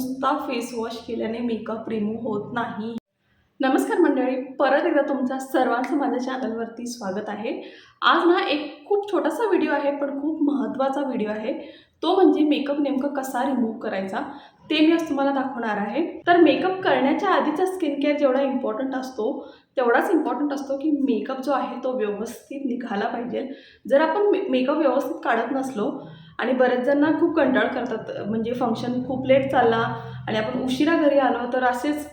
नुसता face wash केल्याने makeup remove होत नाही. नमस्कार मंडळी परत एकदा तुमचा सर्वांचं माझ्या चॅनलवरती स्वागत आहे. आज ना एक खूप छोटासा व्हिडिओ आहे पण खूप महत्त्वाचा व्हिडिओ आहे. तो म्हणजे मेकअप नेमकं कसा रिमूव्ह करायचा ते मी आज तुम्हाला दाखवणार आहे. तर मेकअप करण्याच्या आधीचा स्किन केअर जेवढा इम्पॉर्टंट असतो तेवढाच इम्पॉर्टंट असतो की मेकअप जो आहे तो व्यवस्थित निघाला पाहिजे. जर आपण मेकअप व्यवस्थित काढत नसलो आणि बरेच जण खूप कंटाळ करतात. म्हणजे फंक्शन खूप लेट चालला आणि आपण उशिरा घरी आलो तर असेच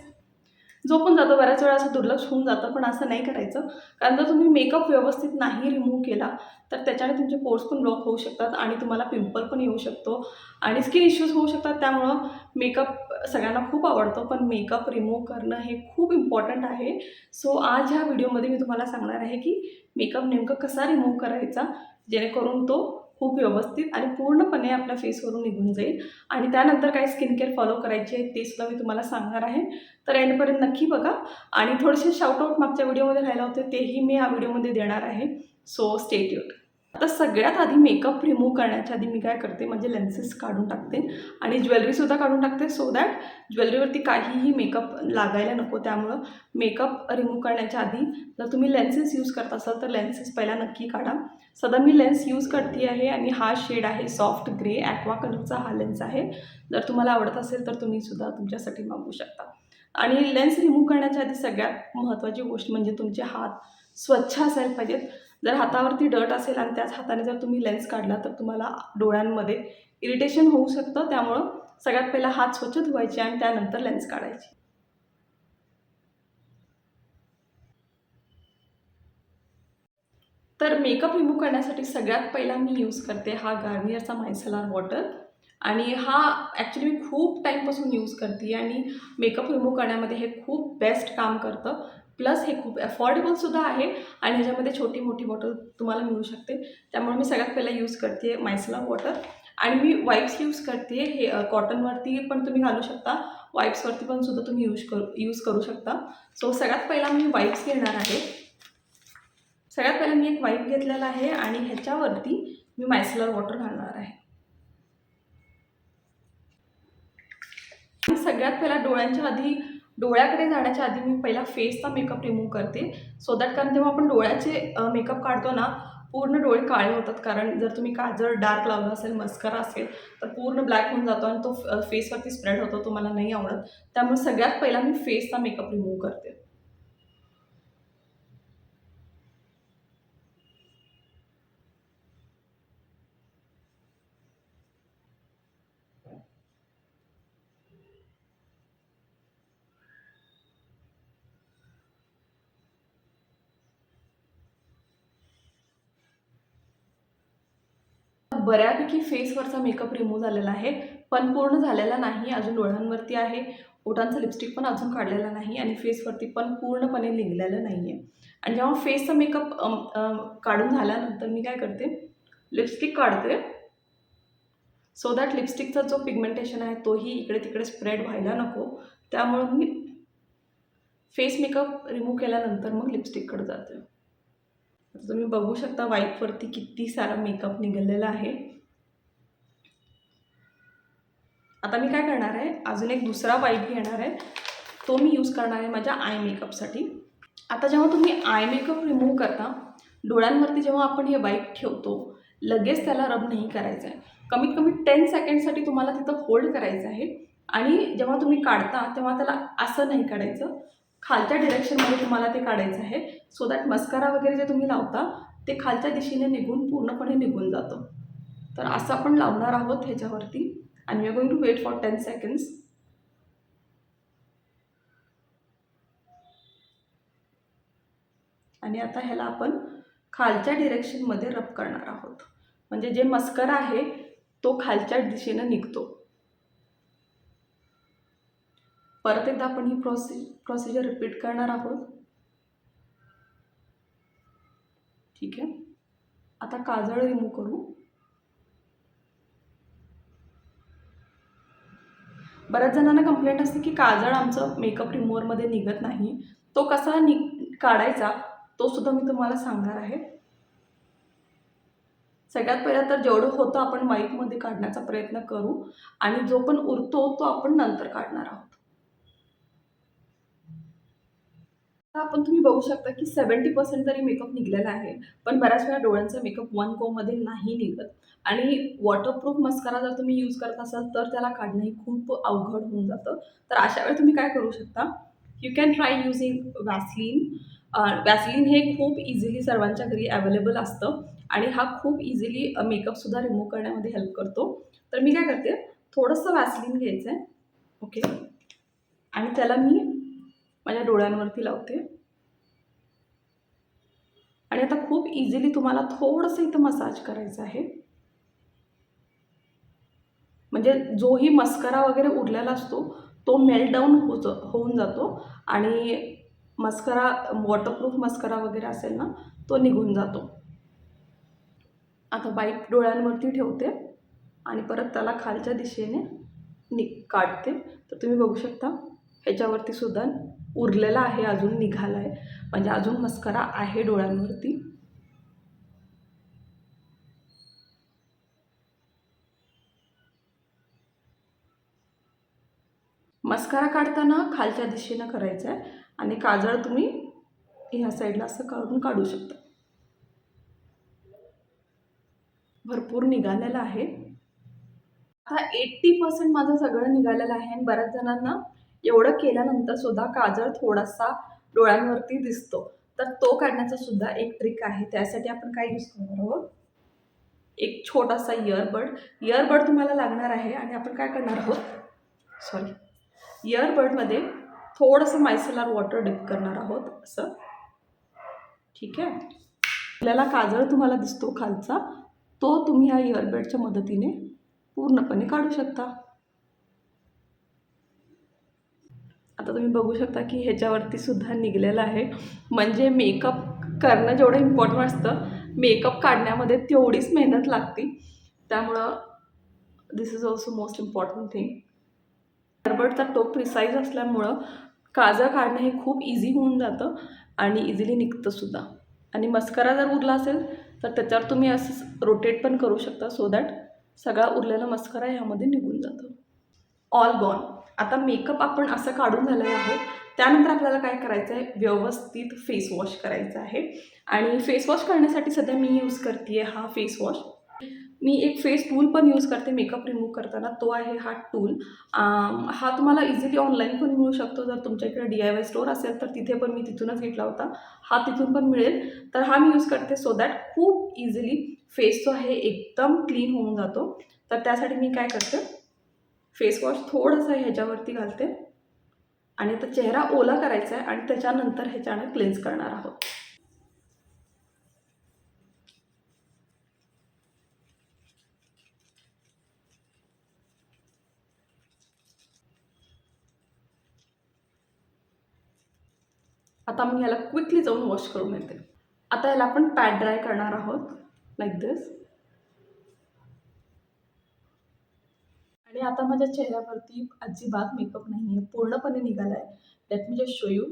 झोपून जातो. बऱ्याच वेळा असं दुर्लक्ष होऊन जातं पण असं नाही करायचं. कारण जर तुम्ही मेकअप व्यवस्थित नाही रिमूव्ह केला तर त्याच्याने तुमचे पोर्स पण ब्लॉक होऊ शकतात आणि तुम्हाला पिंपल पण येऊ शकतो आणि स्किन इश्यूज होऊ शकतात. त्यामुळं मेकअप सगळ्यांना खूप आवडतो पण मेकअप रिमूव्ह करणं हे खूप इम्पॉर्टंट आहे. सो आज ह्या व्हिडिओमध्ये मी तुम्हाला सांगणार आहे की मेकअप नेमकं कसा रिमूव्ह करायचा जेणेकरून तो खूप व्यवस्थित आणि पूर्णपणे आपल्या फेसवरून निघून जाईल. आणि त्यानंतर काय स्किन केअर फॉलो करायची आहे ते सुद्धा मी तुम्हाला सांगणार आहे. तर एंडपर्यंत नक्की बघा. आणि थोडेसे शाउटआउट मागच्या व्हिडिओमध्ये राहिला होते तेही मी या व्हिडिओमध्ये देणार आहे. सो स्टेट्यूट आता सगळ्यात आधी मेकअप रिमूव्ह करण्याच्या आधी मी काय करते म्हणजे लेन्सेस काढून टाकते आणि ज्वेलरीसुद्धा काढून टाकते सो दॅट ज्वेलरीवरती काहीही मेकअप लागायला नको. त्यामुळं मेकअप रिमूव्ह करण्याच्या आधी जर तुम्ही लेन्सेस यूज करत असाल तर लेन्सेस पहिला नक्की काढा. सध्या मी लेन्स यूज करते आहे आणि हा शेड आहे सॉफ्ट ग्रे ॲक्वा कलरचा हा लेन्स आहे. जर तुम्हाला आवडत असेल तर तुम्ही सुद्धा तुमच्यासाठी मागवू शकता. आणि लेन्स रिमूव्ह करण्याच्या आधी सगळ्यात महत्त्वाची गोष्ट म्हणजे तुमचे हात स्वच्छ असायला पाहिजेत. जर हातावरती डट असेल आणि त्याच हाताने जर तुम्ही लेन्स काढला तर तुम्हाला डोळ्यांमध्ये इरिटेशन होऊ शकतं. त्यामुळं सगळ्यात पहिला हात स्वच्छ धुवायचे आणि त्यानंतर लेन्स काढायची. तर मेकअप रिमूव्ह करण्यासाठी सगळ्यात पहिला मी यूज करते हा गार्नियरचा मायसलार वॉटर आणि हा ॲक्च्युली मी खूप टाईमपासून यूज करते आणि मेकअप रिमूव्ह करण्यामध्ये हे खूप बेस्ट काम करतं. प्लस हे खूप अफोर्डेबलसुद्धा आहे आणि ह्याच्यामध्ये छोटी मोठी बॉटल तुम्हाला मिळू शकते. त्यामुळे मी सगळ्यात पहिला यूज करते मायसला वॉटर आणि मी वाईप्स यूज करते हे कॉटनवरती पण तुम्ही घालू शकता. वाईप्सवरती पण सुद्धा तुम्ही यूज करू यूज करू शकता. सो सगळ्यात पहिला मी वाईप्स घेणार आहे. सगळ्यात पहिला मी एक वाईप घेतलेला आहे आणि ह्याच्यावरती मी मायसलर वॉटर घालणार आहे. सगळ्यात पहिला डोळ्यांच्या आधी डोळ्याकडे जाण्याच्या आधी मी पहिला फेसचा मेकअप रिमूव्ह करते. सो दॅट कारण जेव्हा आपण डोळ्याचे मेकअप काढतो ना पूर्ण डोळे काळे होतात. कारण जर तुम्ही काजळ डार्क लावलं असेल मस्करा असेल तर पूर्ण ब्लॅक होऊन जातो आणि तो फेसवरती स्प्रेड होतो तो मला नाही आवडत. त्यामुळे सगळ्यात पहिला मी फेसचा मेकअप रिमूव्ह करते. बऱ्यापैकी फेसवरचा मेकअप रिमूव्ह झालेला आहे. पण पूर्ण झालेला नाही अजून डोळ्यांवरती आहे. ओठांचं लिपस्टिक पण अजून काढलेला नाही आणि फेसवरती पण पूर्णपणे निघलेलं नाही आहे आणि जेव्हा फेसचा मेकअप काढून झाल्यानंतर मी काय करते? लिपस्टिक काढते. सो दॅट लिपस्टिकचा जो पिगमेंटेशन आहे तोही इकडे तिकडे स्प्रेड व्हायला नको. त्यामुळं मी फेस मेकअप रिमूव्ह केल्यानंतर मग लिपस्टिककडे जाते. तुम्ही बघू शकता वाईपवरती किती सारा मेकअप निघालेला आहे. आता मी काय करणार आहे? अजून एक दुसरा वाईप घेणार आहे. तो मी यूज करणार आहे माझ्या आय मेकअपसाठी आता जेव्हा तुम्ही आय मेकअप रिमूव्ह करता डोळ्यांवरती जेव्हा आपण हे वाईप ठेवतो लगेच त्याला रब नाही करायचं आहे कमीत कमी टेन सेकंडसाठी तुम्हाला तिथं होल्ड करायचं आहे. आणि जेव्हा तुम्ही काढता तेव्हा त्याला असं नाही काढायचं. खालच्या डिरेक्शनमध्ये तुम्हाला ते काढायचं आहे. सो दॅट मस्कारा वगैरे जे तुम्ही लावता ते खालच्या दिशेने निघून पूर्णपणे निघून जातं. तर असं आपण लावणार आहोत ह्याच्यावरती. आणि we are going to wait for ten seconds आणि आता ह्याला आपण खालच्या डिरेक्शनमध्ये रब करणार आहोत. म्हणजे जे मस्करा आहे तो खालच्या दिशेनं निघतो. परत एकदा आपण ही प्रोसि प्रोसिजर रिपीट करणार आहोत. ठीक आहे? आता काजळ रिमूव्ह करू. बऱ्याच जणांना कंप्लेंट असते की काजळ आमचं मेकअप रिमूव्हरमध्ये निघत नाही. तो कसा नि काढायचा तो सुद्धा मी तुम्हाला सांगणार आहे. सगळ्यात पहिल्या तर जेवढं होतं आपण वाईटमध्ये काढण्याचा प्रयत्न करू आणि जो पण उरतो तो आपण नंतर काढणार आहोत. तर आपण तुम्ही बघू शकता की सेवन्टी पर्सेंट तरी मेकअप निघलेला आहे पण बऱ्याच वेळा डोळ्यांचा मेकअप वन कोमध्ये नाही निघत. आणि वॉटरप्रूफ मस्कारा जर तुम्ही यूज करत असाल तर त्याला काढणंही खूप अवघड होऊन जातं. तर अशा वेळी तुम्ही काय करू शकता? You can try using Vaseline Vaseline हे खूप इझिली सर्वांच्या घरी अवेलेबल असतं आणि हा खूप इझिली मेकअपसुद्धा रिमूव्ह करण्यामध्ये हेल्प करतो. तर मी काय करते? थोडंसं वॅसलिन घ्यायचं आहे ओके आणि त्याला मी माझ्या डोळ्यांवरती लावते. आणि आता खूप इझिली तुम्हाला थोडंसं इथं मसाज करायचं आहे. म्हणजे जोही मस्करा वगैरे उरलेला असतो तो मेल्टडाऊन होतो होऊन जातो. आणि मस्करा वॉटरप्रूफ मस्करा वगैरे असेल ना तो निघून जातो. आता बाईक डोळ्यांवरती ठेवते आणि परत त्याला खालच्या दिशेने नि काढते. तर तुम्ही बघू शकता ह्याच्यावरती सुद्धा उरलेला आहे अजून निघाला आहे म्हणजे अजून मस्करा आहे डोळ्यांवरती. मस्कारा काढताना खालच्या दिशेनं करायचं आहे आणि काजळ तुम्ही ह्या साईडला असं काढून काढू शकता. भरपूर निघालेलं आहे. आता एट्टी पर्सेंट माझं सगळं निघालेलं आहे आणि बऱ्याच जणांना एवढं केल्यानंतर सुद्धा काजळ थोडासा डोळ्यांवरती दिसतो. तर तो काढण्याचा सुद्धा एक ट्रिक आहे. त्यासाठी आपण काय यूज करणार आहोत? एक छोटासा इयरबड इयरबड तुम्हाला लागणार आहे आणि आपण काय करणार आहोत? सॉरी इयरबडमध्ये थोडंसं मायसेलार वॉटर डिप करणार आहोत. असं. ठीक आहे? आपल्याला काजळ तुम्हाला दिसतो खालचा. तो तुम्ही ह्या इयरबडच्या मदतीने पूर्णपणे काढू शकता. आता तुम्ही बघू शकता की ह्याच्यावरती सुद्धा निघलेलं आहे. म्हणजे मेकअप करणं जेवढं इम्पॉर्टंट असतं मेकअप काढण्यामध्ये तेवढीच मेहनत लागते. त्यामुळं this is also most important thing हर्बटचा टोप प्रिसाईज असल्यामुळं काजळ काढणं हे खूप इझी होऊन जातं आणि इझिली निघतं सुद्धा. आणि मस्करा जर उरला असेल तर त्याच्यावर तुम्ही असं रोटेट पण करू शकता सो दॅट सगळा उरलेला मस्करा ह्यामध्ये निघून जातो. ऑल गॉन आता मेकअप आपण असं काढून झालेलं आहे. त्यानंतर आपल्याला काय करायचं आहे व्यवस्थित फेस वॉश करायचं आहे. आणि फेस वॉश करण्यासाठी सध्या मी यूज करते हा फेस वॉश मी एक फेस टूल पण यूज करते मेकअप रिमूव्ह करताना. तो आहे हा टूल हा तुम्हाला इझिली ऑनलाईन पण मिळू शकतो. जर तुमच्याकडे डी आय वाय स्टोअर असेल तर तिथे पण मी तिथूनच घेतला होता. हा तिथून पण मिळेल. तर हा मी यूज करते सो दॅट खूप इझिली फेस जो आहे एकदम क्लीन होऊन जातो. तर त्यासाठी मी काय करते? फेसवॉश थोडंसं ह्याच्यावरती घालते. आणि आता चेहरा ओला करायचा आहे आणि त्याच्यानंतर ह्याच्यानं क्लेन्स करणार आहोत. आता मी ह्याला क्विकली जाऊन वॉश करून येते आता याला आपण पॅड ड्राय करणार आहोत लाईक दिस आणि आता माझ्या चेहऱ्यावरती अजिबात मेकअप नाही आहे पूर्णपणे निघाला आहे let me just show you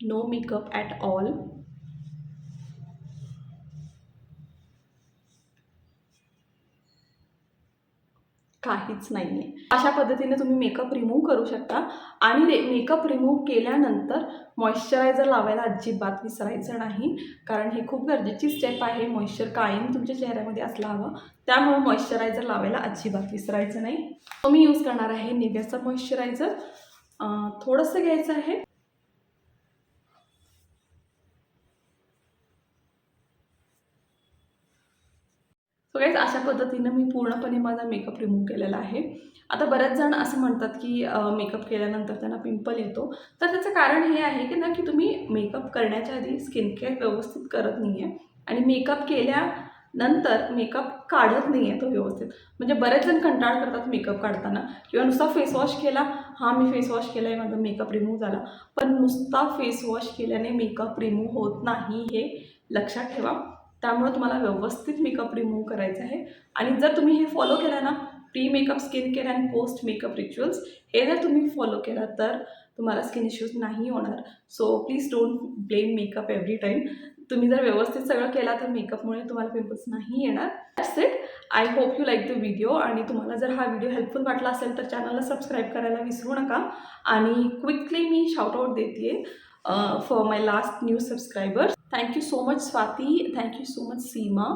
no makeup at all काहीच नाही आहे अशा पद्धतीने तुम्ही मेकअप रिमूव्ह करू शकता. आणि रे मेकअप रिमूव्ह केल्यानंतर मॉइश्चरायझर लावायला अजिबात विसरायचं नाही. कारण ही खूप गरजेची स्टेप आहे. मॉइश्चर कायम तुमच्या चेहऱ्यामध्ये असला हवं. त्यामुळं मॉइश्चरायझर लावायला अजिबात विसरायचं नाही. मी यूज करणार आहे निव्याचा मॉइश्चरायझर थोडंसं घ्यायचं आहे. सो गाईज अशा पद्धतीनं मी पूर्णपणे माझा मेकअप रिमूव्ह केलेला आहे. आता बऱ्याच जण असं म्हणतात की मेकअप केल्यानंतर त्यांना पिंपल येतो. तर त्याचं कारण हे आहे की ना की तुम्ही मेकअप करण्याच्या आधी स्किन केअर व्यवस्थित करत नाही आहे आणि मेकअप केल्यानंतर मेकअप काढत नाही आहे तो व्यवस्थित. म्हणजे बरेच जण कंटाळ करतात मेकअप काढताना. किंवा नुसता फेसवॉश केला हां मी फेसवॉश केला आहे माझा मेकअप रिमूव्ह झाला. पण नुसता फेसवॉश केल्याने मेकअप रिमूव्ह होत नाही हे लक्षात ठेवा. त्यामुळे तुम्हाला व्यवस्थित मेकअप रिमूव्ह करायचा आहे. आणि जर तुम्ही हे फॉलो केलं ना pre makeup skin care and post makeup rituals हे जर तुम्ही फॉलो केला तर तुम्हाला स्किन इश्यूज नाही होणार. So please don't blame makeup every time तुम्ही जर व्यवस्थित सगळं केला तर मेकअपमुळे तुम्हाला पिंपल्स नाही येणार. That's it I hope you like the video आणि तुम्हाला जर हा व्हिडिओ हेल्पफुल वाटला असेल तर चॅनलला सबस्क्राईब करायला विसरू नका. आणि क्विकली मी शाउटआउट देते for my last new subscribers thank you so much Swati thank you so much Seema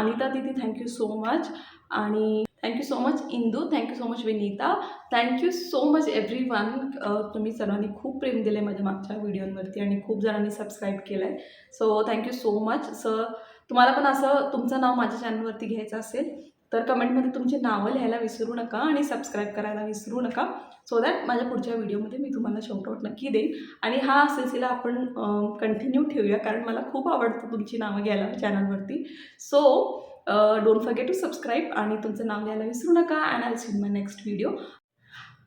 Anita दिदी थँक्यू सो मच आणि thank you so much Indu thank you so much Vinita thank you so much everyone तुम्ही सर्वांनी खूप प्रेम दिले माझ्या मागच्या व्हिडिओंवरती आणि खूप जणांनी सबस्क्राईब केलं आहे so thank you so much sir तुम्हाला पण असं तुमचं नाव माझ्या चॅनलवरती घ्यायचं असेल तर कमेंटमध्ये तुमची नावं लिहायला विसरू नका आणि सबस्क्राईब करायला विसरू नका. सो दॅट माझ्या पुढच्या व्हिडिओमध्ये मी तुम्हाला शॉर्टआउट नक्की देईन. आणि हा सिलसिला आपण कंटिन्यू ठेवूया कारण मला खूप आवडतं तुमची नावं घ्यायला चॅनलवरती. So don't forget to subscribe आणि तुमचं नाव घ्यायला विसरू नका and I seen my next video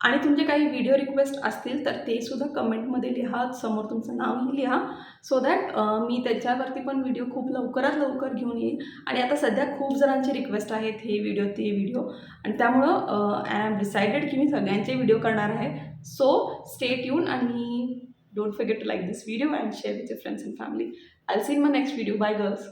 आणि तुमचे काही व्हिडिओ रिक्वेस्ट असतील तर ते सुद्धा कमेंटमध्ये लिहा समोर तुमचं नावही लिहा सो दॅट मी त्याच्यावरती पण व्हिडिओ खूप लवकरात लवकर घेऊन येईल. आणि आता सध्या खूप जणांचे रिक्वेस्ट आहेत हे व्हिडिओ ते व्हिडिओ आणि त्यामुळं आय एम डिसाइडेड की मी सगळ्यांचे व्हिडिओ करणार आहे. सो स्टेट येऊन आणि don't forget to like this video and share with your friends and family I seen my next video bye girls